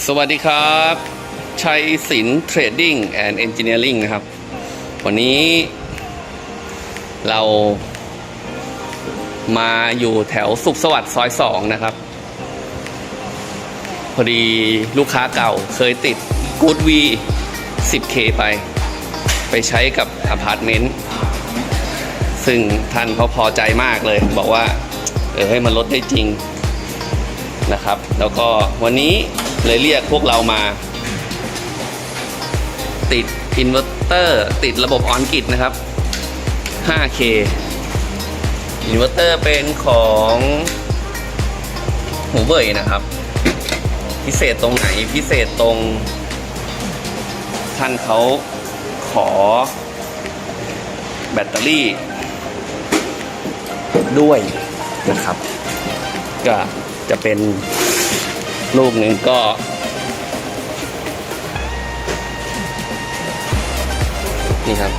สวัสดีครับชัยศิลป์เทรดดิ้งแอนด์เอนจิเนียริงนะครับ วันนี้ เรา มาอยู่แถวสุขสวัสดิ์ซอยสองนะครับ พอดีลูกค้าเก่าเคยติด Good V 10K ไป ไปใช้กับอพาร์ตเมนต์ ซึ่งท่านเขาพอใจมากเลย บอกว่า เออให้มันลดได้จริงนะครับ แล้วก็วันนี้ เลยเรียกพวกเรามา ติดอินเวอร์เตอร์ติดระบบออนกิตนะครับ 5K อินเวอร์เตอร์เป็นของหูเว่ยนะครับ พิเศษตรงไหนพิเศษตรง ท่านเขาขอ แบตเตอรี่ ด้วยนะครับ ก็จะเป็น ลูกหนึ่งก็นี่ครับ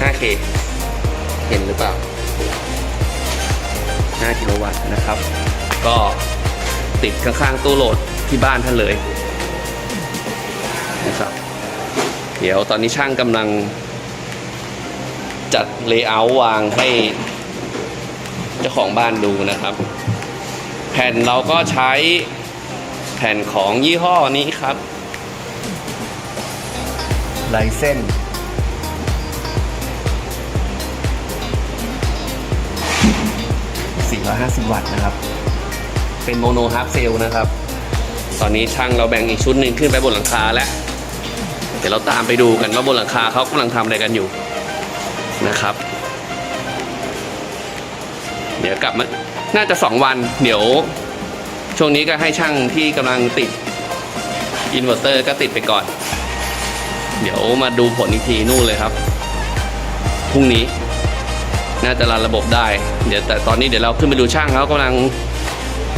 5K เห็นหรือเปล่า 5 กิโลวัตต์นะครับ ก็ติดข้างๆตู้โหลดที่บ้านท่านเลยนะครับ เดี๋ยวตอนนี้ช่างกำลัง จัดเลเยอร์วางให้เจ้าของบ้านดูนะครับ แผ่นเราก็ใช้แผ่นของยี่ห้อนี้ครับไลเส้น 450 วัตต์นะครับ เป็นโมโนฮาร์ฟเซลนะครับ ตอนนี้ช่างเราแบ่งอีกชุดหนึ่งขึ้นไปบนหลังคาแล้ว เดี๋ยวเราตามไปดูกันว่าบนหลังคาเขากำลังทำอะไรกันอยู่นะครับ เดี๋ยวกลับมา น่าจะสองวันเดี๋ยว ช่วงนี้ก็ให้ช่างที่กำลังติดอินเวอร์เตอร์ก็ติดไปก่อน เดี๋ยวมาดูผลอีกทีนู่นเลยครับพรุ่งนี้ น่าจะรันระบบได้ เดี๋ยวแต่ตอนนี้เดี๋ยวเราขึ้นไปดูช่างเขากำลัง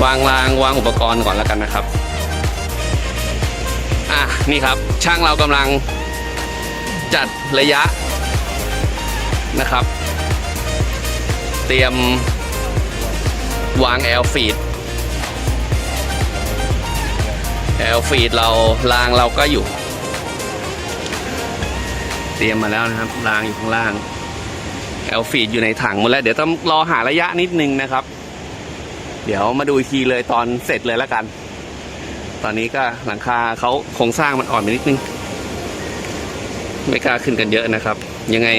วางรางวางอุปกรณ์ก่อนแล้วกันนะครับอะนี่ครับช่างเรากำลังจัดระยะนะครับ เตรียม วางแอลฟีดแอลฟีดเรารางเราก็อยู่ เตรียมมาแล้วนะครับรางอยู่ข้างล่างแอลฟีดอยู่ในถังหมดแล้ว เดี๋ยวต้องรอหาระยะนิดนึงนะครับ เดี๋ยวมาดูอีกทีเลยตอนเสร็จเลยแล้วกัน ตอนนี้ก็หลังคาเขาโครงสร้างมันอ่อนไปนิดนึง ไม่กล้าขึ้นกันเยอะนะครับ ยังไง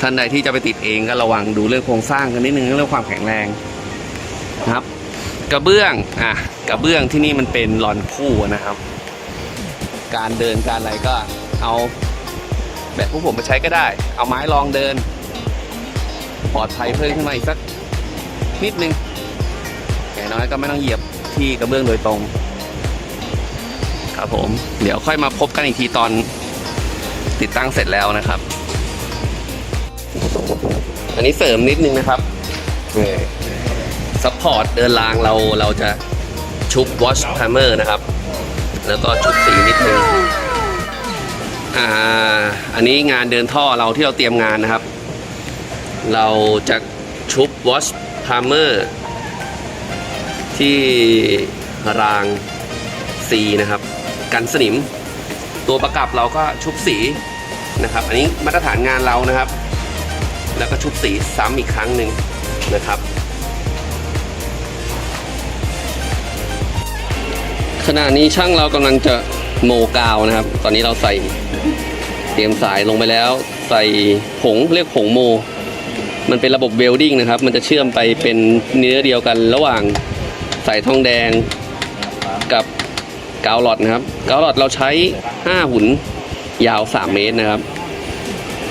ท่านใดที่จะไปติดเองก็ระวังดูเรื่องโครงสร้างกันนิดนึงเรื่องความแข็งแรง นะครับ กระเบื้องอะกระเบื้องที่นี่มันเป็นหลอนคู่นะครับ การเดินการอะไรก็เอาแบบพวกผมไปใช้ก็ได้ เอาไม้รองเดิน ปลอดภัยเพิ่มขึ้นมาอีกสักนิดนึงอย่างน้อยก็ไม่ต้องเหยียบที่กระเบื้องโดยตรง ครับผม เดี๋ยวค่อยมาพบกันอีกทีตอนติดตั้งเสร็จแล้วนะครับ อันนี้เสริมนิดนึงนะครับ ซัพพอร์ตเดินรางเราเราจะชุบวอชพาร์เมอร์นะครับ แล้วก็ชุบสีนิดนึงอ่าอันนี้งานเดินท่อเราที่เราเตรียมงานนะครับ เราจะชุบวอชพาร์เมอร์ที่ราง C นะครับ กันสนิม ตัวประกับเราก็ชุบสีนะครับ อันนี้มาตรฐานงานเรานะครับ แล้วก็ชุบสีซ้ำอีกครั้งหนึ่งนะครับ ขณะนี้ช่างเรากำลังจะโมกาวนะครับ ตอนนี้เราใส่เตรียมสายลงไปแล้ว ใส่ผงเรียกผงโม มันเป็นระบบเวลดิ้งนะครับ มันจะเชื่อมไปเป็นเนื้อเดียวกันระหว่างสายทองแดงกับกาวหลอดนะครับ กาวหลอดเราใช้ 5 หุ่นยาว 3 เมตรนะครับ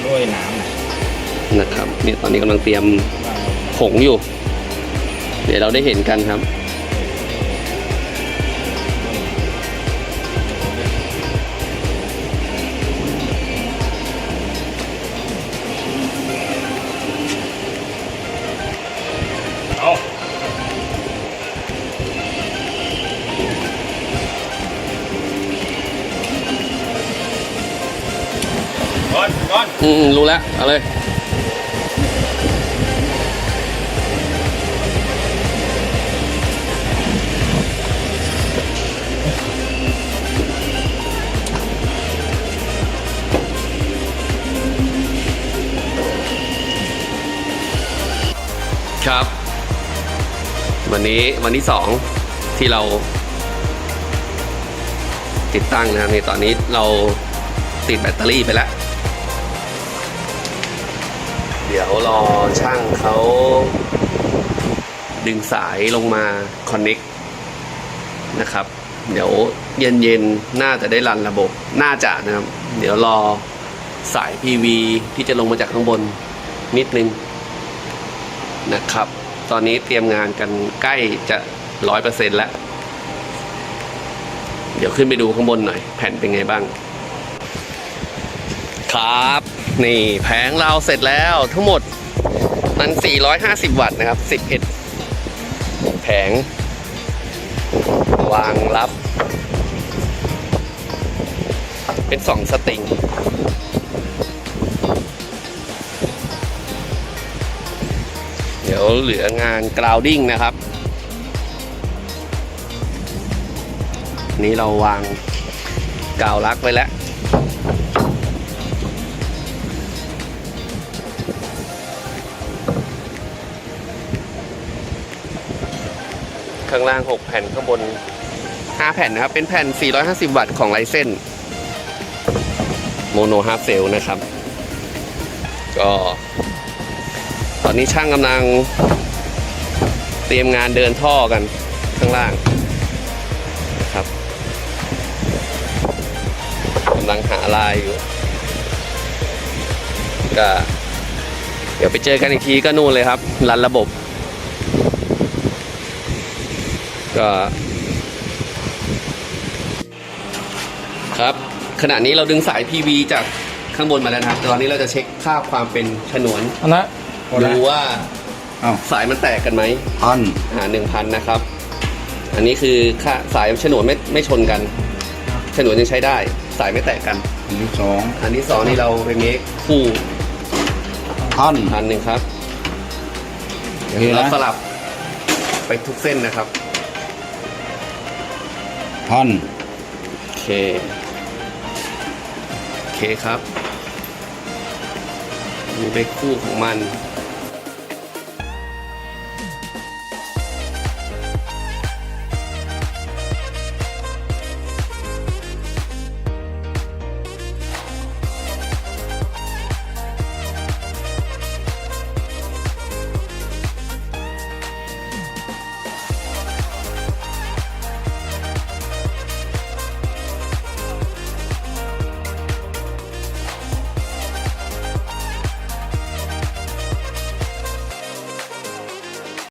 ด้วยน้นะครับเนี่ยตอนนี้กำลังเตรียมผงอยู่ เดี๋ยวเราได้เห็นกันครับ อืมรู้แล้วเอาเลยครับ วันนี้วันที่สองที่เรา ติดตั้งนะครับในตอนนี้เราติดแบตเตอรี่ไปแล้ว เดี๋ยวรอช่างเขาดึงสายลงมาคอนเน็กนะครับ เดี๋ยวเย็นเย็นๆน่าจะได้รันระบบ น่าจะนะครับ เดี๋ยวรอสาย PV ที่จะลงมาจากข้างบนนิดนึงนะครับ ตอนนี้เตรียมงานกันใกล้จะร้อยเปอร์เซ็นแล้ว เดี๋ยวขึ้นไปดูข้างบนหน่อย แผ่นเป็นไงบ้าง ครับ นี่แผงเราเสร็จแล้วทั้งหมดมัน 450 วัตต์นะครับ 11 แผง วางรับ เป็น 2 สตริงเดี๋ยวเหลืองานกราวดิ้งนะครับ นี้เราวางกาวลักไว้แล้ว ข้างล่าง 6 แผ่นข้างบน 5 แผ่นนะครับ เป็นแผ่น 450 วัตต์ของไลเซนโมโนฮาเซลนะครับ ก็ตอนนี้ช่างกำลังเตรียมงานเดินท่อกันข้างล่างนะครับกำลังหาลายอยู่ก็เดี๋ยวไปเจอกันอีกทีก็นู่นเลยครับ รันระบบ ก็ครับขณะนี้เราดึงสาย PV จากข้างบนมาแล้วนะครับ ตอนนี้เราจะเช็คค่าความเป็นฉนวนอันนะดูว่าเอ้าสายมันแตกกันไหมอันหาหนึ่งพันนะครับ อันนี้คือค่าสายฉนวนไม่ไม่ชนกัน ฉนวนยังใช้ได้ สายไม่แตกกัน อันที่สองอันที่สองนี่เราไปเมคคู่อัน พันหนึ่งครับโอเคนะเราสลับไปทุกเส้นนะครับ พอน โอเค โอเคครับ มีไปคู่ของมัน